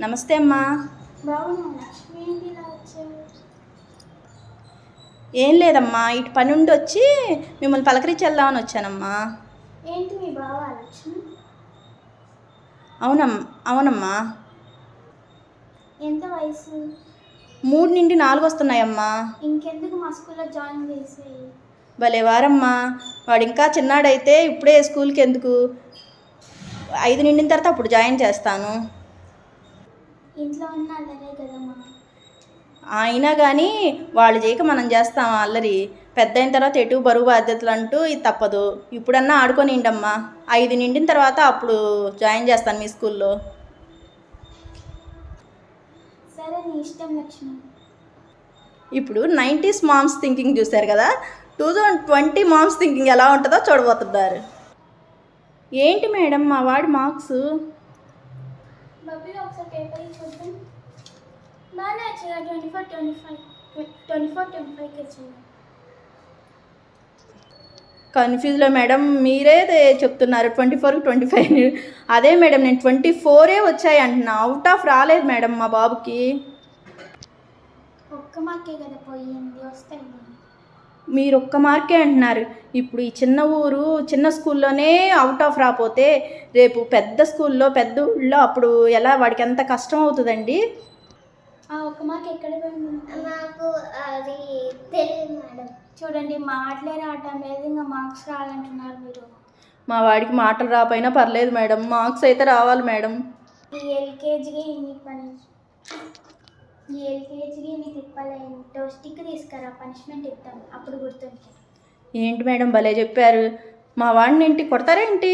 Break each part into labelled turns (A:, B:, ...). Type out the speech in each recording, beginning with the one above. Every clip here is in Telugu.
A: నమస్తే అమ్మా. ఏం లేదమ్మా ఇటు పని ఉండి వచ్చి మిమ్మల్ని పలకరించి వెళ్దామని వచ్చానమ్మా. అవునమ్ అవునమ్మా.
B: ఎంత వయసు?
A: మూడు నుండి నాలుగు వస్తున్నాయమ్మా.
B: ఇంకెందుకు మా స్కూల్లో జాయిన్ చేసేయి?
A: భలే వారమ్మా. వాడు ఇంకా చిన్నాడైతే ఇప్పుడే స్కూల్కి ఎందుకు ఐదు నిండిన తర్వాత అప్పుడు జాయిన్ చేస్తాను.
B: ఇంట్లో ఉన్న అల్లరే కదమ్మా.
A: అయినా కానీ వాళ్ళు చేయక మనం చేస్తాం అల్లరి. పెద్ద అయిన తర్వాత ఎటు బరువు బాధ్యతలు అంటూ ఇది తప్పదు. ఇప్పుడన్నా ఆడుకొని ఇండమ్మా. ఐదు నిండిన తర్వాత అప్పుడు జాయిన్ చేస్తాను మీ స్కూల్లో.
B: సరే నీ ఇష్టం లక్ష్మి.
A: ఇప్పుడు నైంటీస్ మామ్స్ థింకింగ్ చూశారు కదా? Two thousand twenty moms thinking ఎలా ఉంటుందో చూడబోతున్నారు. ఏంటి మేడం మా వాడి మార్క్స్?
B: బబ్బీ ఒకసారి పేపర్ చూద్దాం బాగానే వచ్చాయి twenty four twenty five twenty four twenty ఫైవ్కి వచ్చింది.
A: కన్ఫ్యూజ్లో మేడం మీరే చెప్తున్నారు ట్వంటీ ఫోర్కి ట్వంటీ ఫైవ్. అదే మేడం నేను ట్వంటీ ఫోరే వచ్చాయి అంటున్నా. అవుట్ ఆఫ్ రాలేదు మేడం మా బాబుకి.
B: ఒక్క మార్కే కదా పోయింది వస్తాయి.
A: మీరు ఒక్క మార్కే అంటున్నారు. ఇప్పుడు ఈ చిన్న ఊరు చిన్న స్కూల్లోనే అవుట్ ఆఫ్ రాపోతే రేపు పెద్ద స్కూల్లో పెద్ద ఊళ్ళో అప్పుడు ఎలా వాడికి ఎంత కష్టం అవుతుందండి?
B: ఒక్క మార్క్ ఎక్కడ
C: నాకు అది తెలియదు మేడం.
B: చూడండి మాటలే రావటం లేదు ఇంకా మార్క్స్ రావాలంటున్నారు మీరు.
A: మా వాడికి మాటలు రాపోయినా పర్లేదు మేడం. మార్క్స్ అయితే రావాలి మేడం.
B: ఎల్కేజీకి ఇన్ని పని ఎల్కేజీకి ఇన్ని తిప్పలేంటో స్టిక్ తీసుకురా పనిష్మెంట్ ఇద్దాం. అప్పుడు గుర్తుంటుంది.
A: ఏంటి మేడం భలే చెప్పారు? మా వాడిని ఏంటి కొడతారేంటి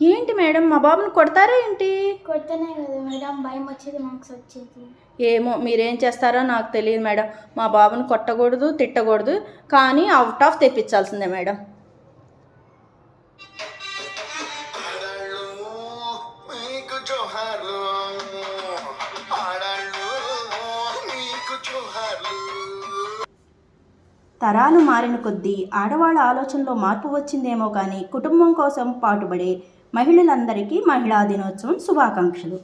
A: ఏంటి? మేడం? మా బాబుని కొడతారా ఏంటి?
B: కొడితేనే కదా మేడం. భయం వచ్చేది మార్క్స్ వచ్చేది
A: ఏమో మీరేం చేస్తారో నాకు తెలియదు మేడం. మా బాబుని కొట్టకూడదు తిట్టకూడదు కానీ అవుట్ ఆఫ్ తెప్పించాల్సిందే మేడం.
D: మీకు జోహార్లు
A: తరాలు మారిన కొద్దీ ఆడవాళ్ళ ఆలోచనలో మార్పు వచ్చిందేమో కానీ కుటుంబం కోసం పాటుపడే మహిళలందరికీ మహిళా దినోత్సవం శుభాకాంక్షలు.